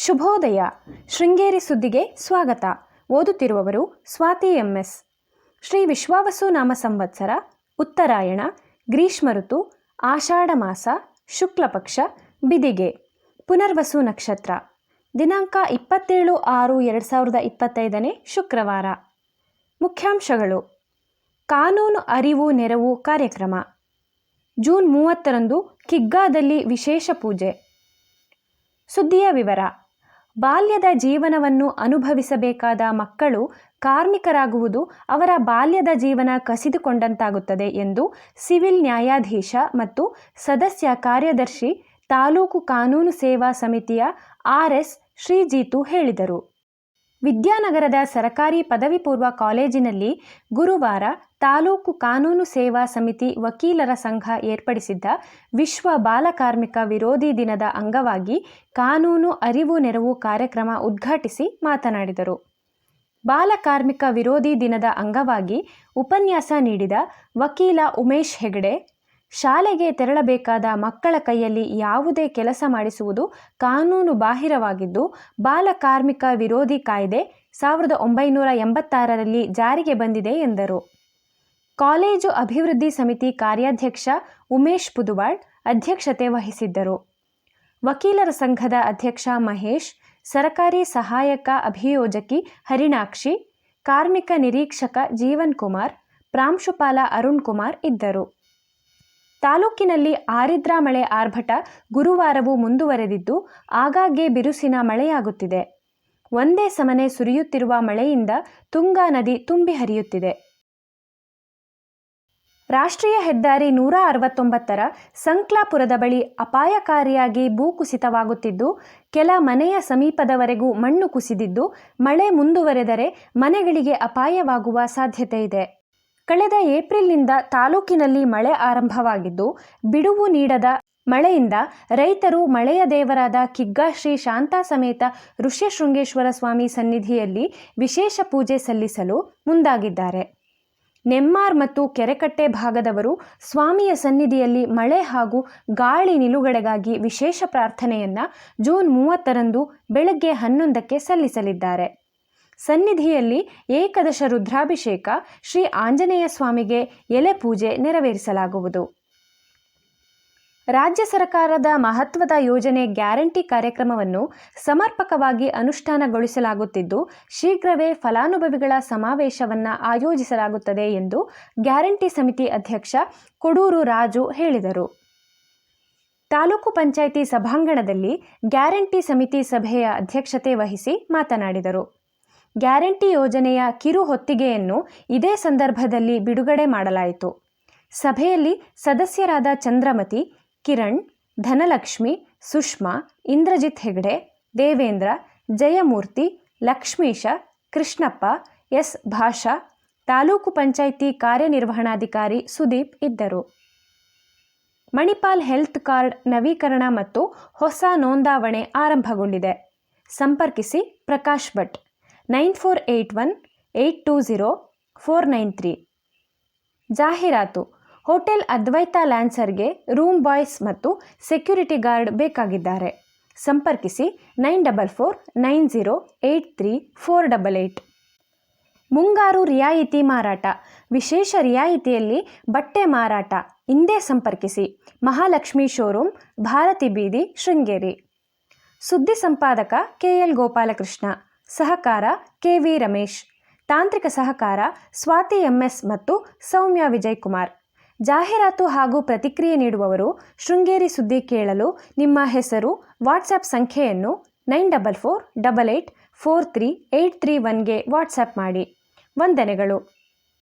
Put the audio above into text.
ಶುಭೋದಯ. ಶೃಂಗೇರಿ ಸುದ್ದಿಗೆ ಸ್ವಾಗತ. ಓದುತ್ತಿರುವವರು ಸ್ವಾತಿ ಎಂಎಸ್ ಶ್ರೀ ವಿಶ್ವಾವಸು ನಾಮ ಸಂವತ್ಸರ, ಉತ್ತರಾಯಣ, ಗ್ರೀಷ್ಮ ಋತು, ಆಷಾಢ ಮಾಸ ಶುಕ್ಲಪಕ್ಷ ಬಿದಿಗೆ. ಪುನರ್ವಸು ನಕ್ಷತ್ರ. ದಿನಾಂಕ ಇಪ್ಪತ್ತೇಳು ಆರು ಎರಡು ಸಾವಿರದ ಇಪ್ಪತ್ತೈದನೇ ಶುಕ್ರವಾರ. ಮುಖ್ಯಾಂಶಗಳು. ಕಾನೂನು ಅರಿವು ನೆರವು ಕಾರ್ಯಕ್ರಮ. ಜೂನ್ ಮೂವತ್ತರಂದು ಕಿಗ್ಗಾದಲ್ಲಿ ವಿಶೇಷ ಪೂಜೆ. ಸುದ್ದಿಯ ವಿವರ. ಬಾಲ್ಯದ ಜೀವನವನ್ನು ಅನುಭವಿಸಬೇಕಾದ ಮಕ್ಕಳು ಕಾರ್ಮಿಕರಾಗುವುದು ಅವರ ಬಾಲ್ಯದ ಜೀವನ ಕಸಿದುಕೊಂಡಂತಾಗುತ್ತದೆ ಎಂದು ಸಿವಿಲ್ ನ್ಯಾಯಾಧೀಶ ಮತ್ತು ಸದಸ್ಯ ಕಾರ್ಯದರ್ಶಿ ತಾಲೂಕು ಕಾನೂನು ಸೇವಾ ಸಮಿತಿಯ ಆರ್ಎಸ್ ಶ್ರೀಜೀತು ಹೇಳಿದರು. ವಿದ್ಯಾನಗರದ ಸರಕಾರಿ ಪದವಿ ಪೂರ್ವ ಕಾಲೇಜಿನಲ್ಲಿ ಗುರುವಾರ ತಾಲೂಕು ಕಾನೂನು ಸೇವಾ ಸಮಿತಿ ವಕೀಲರ ಸಂಘ ಏರ್ಪಡಿಸಿದ್ದ ವಿಶ್ವ ಬಾಲಕಾರ್ಮಿಕ ವಿರೋಧಿ ದಿನದ ಅಂಗವಾಗಿ ಕಾನೂನು ಅರಿವು ನೆರವು ಕಾರ್ಯಕ್ರಮ ಉದ್ಘಾಟಿಸಿ ಮಾತನಾಡಿದರು. ಬಾಲಕಾರ್ಮಿಕ ವಿರೋಧಿ ದಿನದ ಅಂಗವಾಗಿ ಉಪನ್ಯಾಸ ನೀಡಿದ ವಕೀಲ ಉಮೇಶ್ ಹೆಗಡೆ ಶಾಲೆಗೆ ತೆರಳಬೇಕಾದ ಮಕ್ಕಳ ಕೈಯಲ್ಲಿ ಯಾವುದೇ ಕೆಲಸ ಮಾಡಿಸುವುದು ಕಾನೂನು ಬಾಹಿರವಾಗಿದ್ದು ಬಾಲಕಾರ್ಮಿಕ ವಿರೋಧಿ ಕಾಯ್ದೆ ಸಾವಿರದ ಒಂಬೈನೂರ ಎಂಬತ್ತಾರರಲ್ಲಿ ಜಾರಿಗೆ ಬಂದಿದೆ ಎಂದರು. ಕಾಲೇಜು ಅಭಿವೃದ್ಧಿ ಸಮಿತಿ ಕಾರ್ಯಾಧ್ಯಕ್ಷ ಉಮೇಶ್ ಪುದುವಾಳ್ ಅಧ್ಯಕ್ಷತೆ ವಹಿಸಿದ್ದರು. ವಕೀಲರ ಸಂಘದ ಅಧ್ಯಕ್ಷ ಮಹೇಶ್, ಸರಕಾರಿ ಸಹಾಯಕ ಅಭಿಯೋಜಕಿ ಹರಿಣಾಕ್ಷಿ, ಕಾರ್ಮಿಕ ನಿರೀಕ್ಷಕ ಜೀವನ್ ಕುಮಾರ್, ಪ್ರಾಂಶುಪಾಲ ಅರುಣ್ ಕುಮಾರ್ ಇದ್ದರು. ತಾಲೂಕಿನಲ್ಲಿ ಆರಿದ್ರಾ ಮಳೆ ಆರ್ಭಟ ಗುರುವಾರವೂ ಮುಂದುವರೆದಿದ್ದು, ಆಗಾಗ್ಗೆ ಬಿರುಸಿನ ಮಳೆಯಾಗುತ್ತಿದೆ. ಒಂದೇ ಸಮನೆ ಸುರಿಯುತ್ತಿರುವ ಮಳೆಯಿಂದ ತುಂಗಾ ನದಿ ತುಂಬಿ ಹರಿಯುತ್ತಿದೆ. ರಾಷ್ಟ್ರೀಯ ಹೆದ್ದಾರಿ ನೂರ ಅರವತ್ತೊಂಬತ್ತರ ಸಂಕ್ಲಾಪುರದ ಬಳಿ ಅಪಾಯಕಾರಿಯಾಗಿ ಭೂಕುಸಿತವಾಗುತ್ತಿದ್ದು ಕೆಲ ಮನೆಯ ಸಮೀಪದವರೆಗೂ ಮಣ್ಣು ಕುಸಿದಿದ್ದು, ಮಳೆ ಮುಂದುವರೆದರೆ ಮನೆಗಳಿಗೆ ಅಪಾಯವಾಗುವ ಸಾಧ್ಯತೆ ಇದೆ. ಕಳೆದ ಏಪ್ರಿಲ್ನಿಂದ ತಾಲೂಕಿನಲ್ಲಿ ಮಳೆ ಆರಂಭವಾಗಿದ್ದು, ಬಿಡುವು ನೀಡದ ಮಳೆಯಿಂದ ರೈತರು ಮಳೆಯ ದೇವರಾದ ಕಿಗ್ಗಾ ಶ್ರೀ ಶಾಂತಾ ಸಮೇತ ಋಷ್ಯಶೃಂಗೇಶ್ವರ ಸ್ವಾಮಿ ಸನ್ನಿಧಿಯಲ್ಲಿ ವಿಶೇಷ ಪೂಜೆ ಸಲ್ಲಿಸಲು ಮುಂದಾಗಿದ್ದಾರೆ. ನೆಮ್ಮಾರ್ ಮತ್ತು ಕೆರೆಕಟ್ಟೆ ಭಾಗದವರು ಸ್ವಾಮಿಯ ಸನ್ನಿಧಿಯಲ್ಲಿ ಮಳೆ ಹಾಗೂ ಗಾಳಿ ನಿಲುಗಡೆಗಾಗಿ ವಿಶೇಷ ಪ್ರಾರ್ಥನೆಯನ್ನು ಜೂನ್ ಮೂವತ್ತರಂದು ಬೆಳಗ್ಗೆ ಹನ್ನೊಂದಕ್ಕೆ ಸಲ್ಲಿಸಲಿದ್ದಾರೆ. ಸನ್ನಿಧಿಯಲ್ಲಿ ಏಕದಶ ರುದ್ರಾಭಿಷೇಕ ಶ್ರೀ ಆಂಜನೇಯ ಸ್ವಾಮಿಗೆ ಎಲೆ ಪೂಜೆ ನೆರವೇರಿಸಲಾಗುವುದು. ರಾಜ್ಯ ಸರ್ಕಾರದ ಮಹತ್ವದ ಯೋಜನೆ ಗ್ಯಾರಂಟಿ ಕಾರ್ಯಕ್ರಮವನ್ನು ಸಮರ್ಪಕವಾಗಿ ಅನುಷ್ಠಾನಗೊಳಿಸಲಾಗುತ್ತಿದ್ದು, ಶೀಘ್ರವೇ ಫಲಾನುಭವಿಗಳ ಸಮಾವೇಶವನ್ನು ಆಯೋಜಿಸಲಾಗುತ್ತದೆ ಎಂದು ಗ್ಯಾರಂಟಿ ಸಮಿತಿ ಅಧ್ಯಕ್ಷ ಕೊಡೂರು ರಾಜು ಹೇಳಿದರು. ತಾಲೂಕು ಪಂಚಾಯಿತಿ ಸಭಾಂಗಣದಲ್ಲಿ ಗ್ಯಾರಂಟಿ ಸಮಿತಿ ಸಭೆಯ ಅಧ್ಯಕ್ಷತೆ ವಹಿಸಿ ಮಾತನಾಡಿದರು. ಗ್ಯಾರಂಟಿ ಯೋಜನೆಯ ಕಿರು ಹೊತ್ತಿಗೆಯನ್ನು ಇದೇ ಸಂದರ್ಭದಲ್ಲಿ ಬಿಡುಗಡೆ ಮಾಡಲಾಯಿತು. ಸಭೆಯಲ್ಲಿ ಸದಸ್ಯರಾದ ಚಂದ್ರಮತಿ, ಕಿರಣ್, ಧನಲಕ್ಷ್ಮಿ, ಸುಷ್ಮಾ, ಇಂದ್ರಜಿತ್ ಹೆಗ್ಡೆ, ದೇವೇಂದ್ರ, ಜಯಮೂರ್ತಿ, ಲಕ್ಷ್ಮೀಶ, ಕೃಷ್ಣಪ್ಪ, ಎಸ್ ಭಾಷಾ, ತಾಲೂಕು ಪಂಚಾಯಿತಿ ಕಾರ್ಯನಿರ್ವಹಣಾಧಿಕಾರಿ ಸುದೀಪ್ ಇದ್ದರು. ಮಣಿಪಾಲ್ ಹೆಲ್ತ್ ಕಾರ್ಡ್ ನವೀಕರಣ ಮತ್ತು ಹೊಸ ನೋಂದಾವಣೆ ಆರಂಭಗೊಂಡಿದೆ. ಸಂಪರ್ಕಿಸಿ Prakash Bhat. Nine four eight one eight two zero four nine three. ಜಾಹೀರಾತು. ಹೋಟೆಲ್ ಅದ್ವೈತ ಲ್ಯಾನ್ಸರ್ಗೆ ರೂಮ್ ಬಾಯ್ಸ್ ಮತ್ತು ಸೆಕ್ಯೂರಿಟಿ ಗಾರ್ಡ್ ಬೇಕಾಗಿದ್ದಾರೆ. ಸಂಪರ್ಕಿಸಿ nine double four nine zero eight three four double eight ಮುಂಗಾರು ರಿಯಾಯಿತಿ ಮಾರಾಟ. ವಿಶೇಷ ರಿಯಾಯಿತಿಯಲ್ಲಿ ಬಟ್ಟೆ ಮಾರಾಟ. ಇಂದೇ ಸಂಪರ್ಕಿಸಿ ಮಹಾಲಕ್ಷ್ಮಿ ಶೋರೂಮ್, ಭಾರತಿ ಬೀದಿ, ಶೃಂಗೇರಿ. ಸುದ್ದಿ ಸಂಪಾದಕ ಕೆ ಎಲ್ ಗೋಪಾಲಕೃಷ್ಣ. ಸಹಕಾರ ಕೆ ವಿ ರಮೇಶ್. ತಾಂತ್ರಿಕ ಸಹಕಾರ ಸ್ವಾತಿ ಎಂಎಸ್ ಮತ್ತು ಸೌಮ್ಯ ವಿಜಯ್ ಕುಮಾರ್ ಜಾಹೀರಾತು ಹಾಗೂ ಪ್ರತಿಕ್ರಿಯೆ ನೀಡುವವರು ಶೃಂಗೇರಿ ಸುದ್ದಿ ಕೇಳಲು ನಿಮ್ಮ ಹೆಸರು ವಾಟ್ಸಪ್ ಸಂಖ್ಯೆಯನ್ನು nine double four double eight four three eight three ಒನ್ಗೆ WhatsApp ಮಾಡಿ. ವಂದನೆಗಳು.